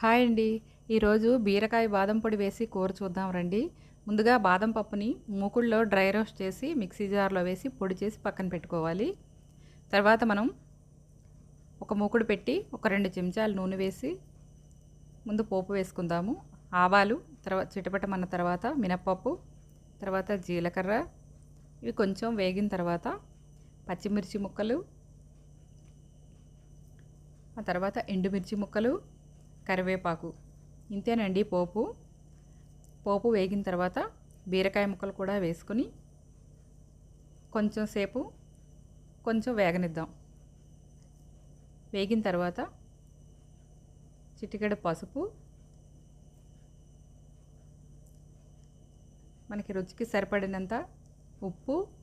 Hi అండి. ఈరోజు బీరకాయ బాదం పొడి వేసి కూర చూద్దాం రండి. ముందుగా బాదం పప్పుని మూకుడులో డ్రై రోస్ట్ చేసి మిక్సీ జార్లో వేసి పొడి చేసి పక్కన పెట్టుకోవాలి. తర్వాత మనం ఒక మూకుడు పెట్టి ఒక రెండు చెంచాలు నూనె వేసి ముందు పోపు వేసుకుందాము. ఆవాలు తర్వాత చిటపటమన్న తర్వాత మినప్పప్పు తర్వాత జీలకర్ర. ఇవి కొంచెం వేగిన తర్వాత పచ్చిమిర్చి ముక్కలు ఆ తర్వాత ఎండుమిర్చి ముక్కలు కరివేపాకు. ఇంతేనండి పోపు. పోపు వేగిన తర్వాత బీరకాయ ముక్కలు కూడా వేసుకుని కొంచెం సేపు కొంచెం వేగనిద్దాం. వేగిన తర్వాత చిటికెడు పసుపు. మనకి రుచికి సరిపడినంత ఉప్పు.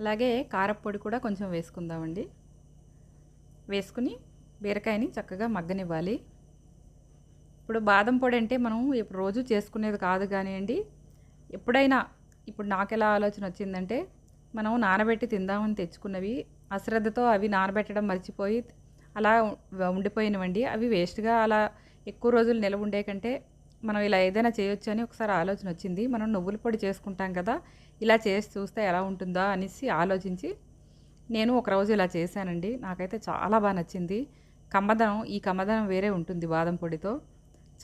అలాగే కారపొడి కూడా కొంచెం వేసుకుందామండి. వేసుకుని బీరకాయని చక్కగా మగ్గనివ్వాలి. ఇప్పుడు బాదం పొడి అంటే మనం ఇప్పుడు రోజు చేసుకునేది కాదు కానివ్వండి ఎప్పుడైనా ఇప్పుడు నాకు ఎలా ఆలోచన వచ్చిందంటే మనం నానబెట్టి తిందామని తెచ్చుకున్నవి అశ్రద్ధతో అవి నానబెట్టడం మర్చిపోయి అలా ఉండిపోయినవండి. అవి వేస్ట్గా అలా ఎక్కువ రోజులు నిలవ ఉండే కంటే మనం ఇలా ఏదైనా చేయొచ్చు అని ఒకసారి ఆలోచన వచ్చింది. మనం నువ్వుల పొడి చేసుకుంటాం కదా ఇలా చేసి చూస్తే ఎలా ఉంటుందా అనేసి ఆలోచించి నేను ఒకరోజు ఇలా చేశానండి. నాకైతే చాలా బాగా నచ్చింది. కమ్మదనం ఈ కమ్మదనం వేరే ఉంటుంది బాదం పొడితో.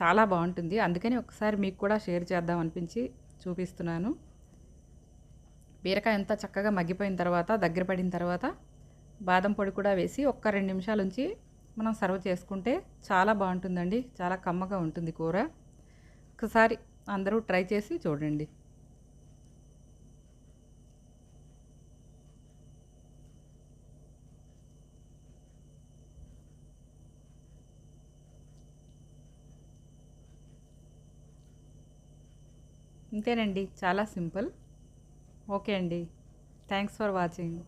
చాలా బాగుంటుంది. అందుకని ఒకసారి మీకు కూడా షేర్ చేద్దాం అనిపించి చూపిస్తున్నాను. బీరకాయ అంతా చక్కగా మగ్గిపోయిన తర్వాత దగ్గర పడిన తర్వాత బాదం పొడి కూడా వేసి ఒక్క రెండు నిమిషాల నుంచి మనం సర్వ్ చేసుకుంటే చాలా బాగుంటుందండి. చాలా కమ్మగా ఉంటుంది కూర. ఒకసారి అందరూ ట్రై చేసి చూడండి. ఇంతేనండి చాలా సింపుల్. ఓకే అండి. Thanks for watching.